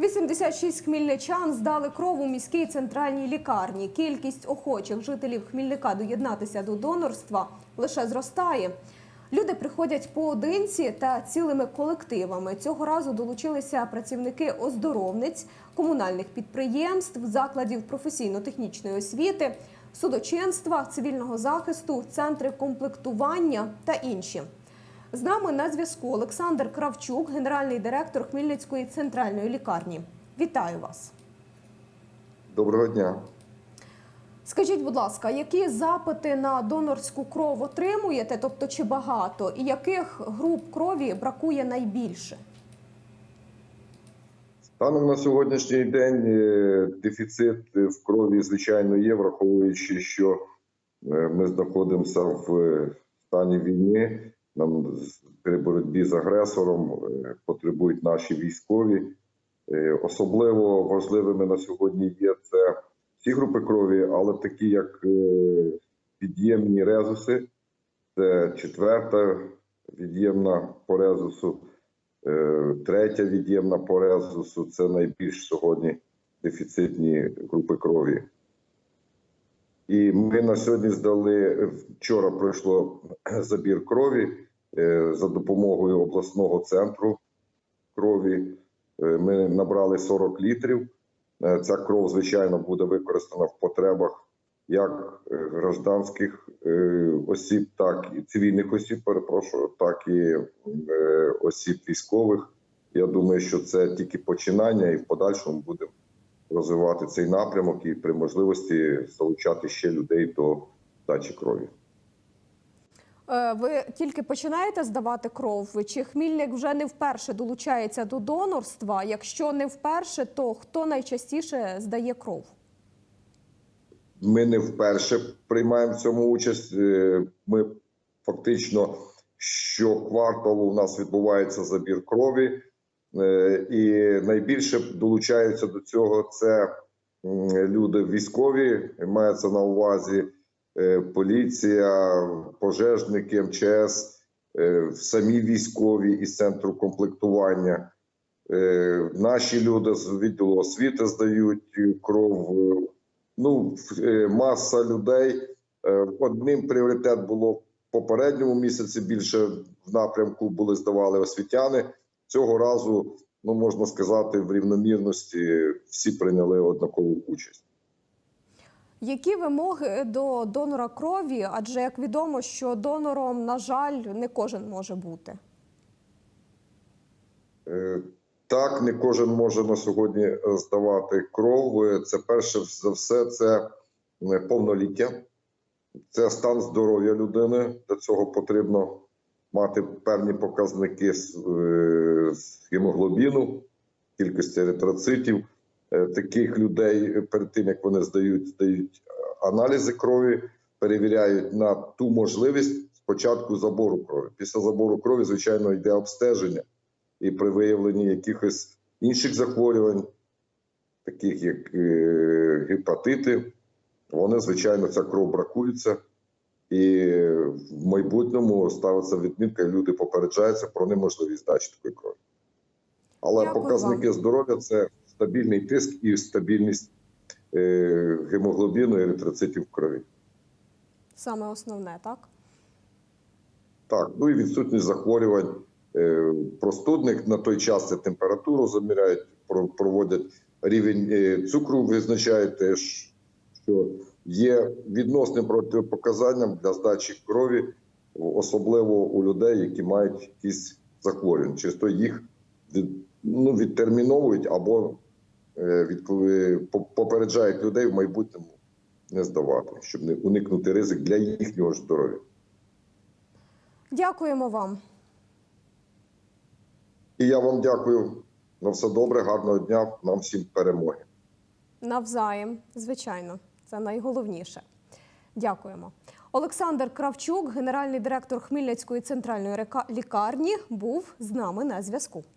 86 хмельничан здали кров у міській центральній лікарні. Кількість охочих жителів Хмільника доєднатися до донорства лише зростає. Люди приходять поодинці та цілими колективами. Цього разу долучилися працівники оздоровниць, комунальних підприємств, закладів професійно-технічної освіти, судочинства, цивільного захисту, центри комплектування та інші. З нами на зв'язку Олександр Кравчук, генеральний директор Хмельницької центральної лікарні. Вітаю вас. Доброго дня. Скажіть, будь ласка, які запити на донорську кров отримуєте, тобто чи багато, і яких груп крові бракує найбільше? Станом на сьогоднішній день е, дефіцит в крові, звичайно, є, враховуючи, що е, ми знаходимося в е, стані війни. Нам при боротьбі з агресором е, потребують наші військові. Е, Особливо важливими на сьогодні є це всі групи крові, але такі як е, під'ємні резуси, це четверта від'ємна по резусу, Третя від'ємна по резусу це найбільш сьогодні дефіцитні групи крові. І ми на сьогодні здали вчора пройшло забір крові е, за допомогою обласного центру крові. Е, Ми набрали 40 літрів. Е, Ця кров, звичайно, буде використана в потребах як гражданських осіб, так і цивільних осіб, перепрошую, так і осіб військових. Я думаю, що це тільки починання, і в подальшому будемо розвивати цей напрямок і при можливості залучати ще людей до дачі крові. Е, Ви тільки починаєте здавати кров? Чи Хмільник вже не вперше долучається до донорства? Якщо не вперше, то хто найчастіше здає кров? Ми не вперше приймаємо в цьому участь. Е, Ми фактично щокварталу у нас відбувається забір крові, і найбільше долучаються до цього це люди військові, мається на увазі е, поліція, пожежники, МЧС, е, самі військові із центру комплектування. Е, Наші люди з відділу освіти здають кров. е, Ну, е, маса людей. Е, Одним пріоритет було в попередньому місяці. Більше в напрямку були здавали освітяни. Цього разу, ну можна сказати, в рівномірності всі прийняли однакову участь. Які вимоги до донора крові? Адже як відомо, що донором, на жаль, не кожен може бути. Е, Так, не кожен може на сьогодні е, здавати кров. Е, Це перше за все, це повноліття, це стан здоров'я людини. Для цього потрібно мати певні показники з, е, з гемоглобіну, кількості еритроцитів. Е, Таких людей перед тим як вони здають, здають аналізи крові, перевіряють на ту можливість спочатку забору крові. Після забору крові, звичайно, йде обстеження і при виявленні якихось інших захворювань, таких як е, гепатити, вони, звичайно, ця кров бракується. І в майбутньому ставиться відмітка, і люди попереджаються про неможливість здачі такої крові. Але Дякую показники здоров'я це стабільний тиск і стабільність е, гемоглобіну і еритроцитів в крові. Саме основне, так? Так, ну і відсутність захворювань е, простудних на той час це температуру заміряють, про- проводять рівень е, цукру, визначають теж, що є відносним протипоказанням для здачі крові, особливо у людей, які мають якісь захворювання. Чисто їх від, ну, відтерміновують або е, від, попереджають людей в майбутньому не здавати, щоб не уникнути ризик для їхнього здоров'я. Дякуємо вам. І я вам дякую. На все добре, гарного дня, нам всім перемоги. Навзаєм, звичайно, це найголовніше. Дякуємо. Олександр Кравчук, генеральний директор Хмельницької центральної лікарні, був з нами на зв'язку.